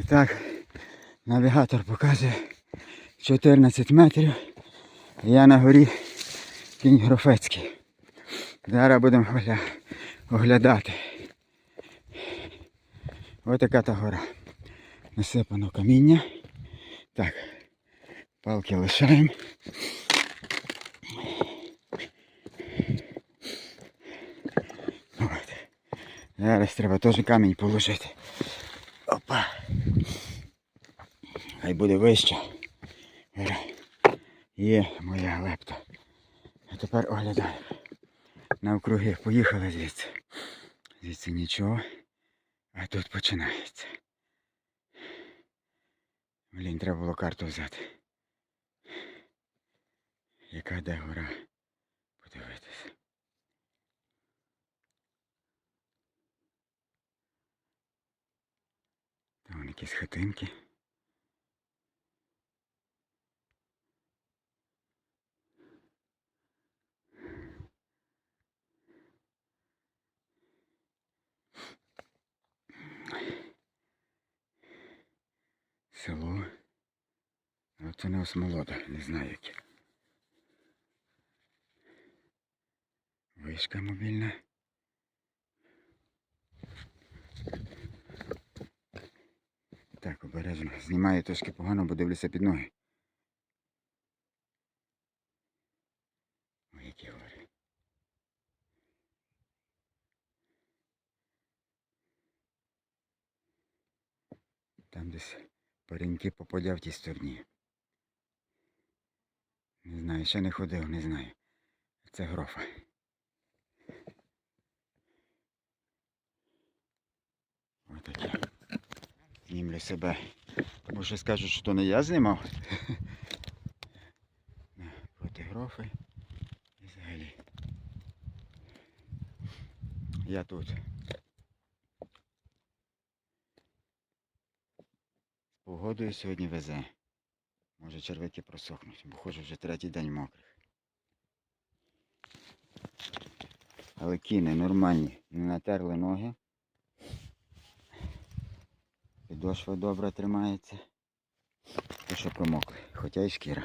І так, навігатор показує 14 метрів. Я на горі кінь Грофецький. Зараз будемо оглядати. Ось така та гора. Насипано каміння. Так, палки лишаємо. Зараз треба теж камінь положити. Хай буде вище. Є моя лепта. А тепер оглядаємо. Навкруги поїхали звідси. Звідси нічого. А тут починається. Блін, треба було карту взяти. Яка де гора? Подивитися. Там якісь хатинки. Село. А це не осмолода, не знаю яке. Вишка мобільна. Так, обережно. Знімаю трошки погано, бо дивлюся під ноги. Ой, які гори. Там десь пареньки попадя в тій стороні. Не знаю, ще не ходив, не знаю. Це грофа. Отаке. Знімлю себе. Бо ще скажуть, що то не я знімав. Проти грофи. І взагалі. Я тут. З погодою сьогодні везе. Може червяки просохнуть, бо ходжу вже третій день мокрих. Але кіни нормальні, не натерли ноги. Підошва добре тримається. Те, що промокли, хоча й шкіра.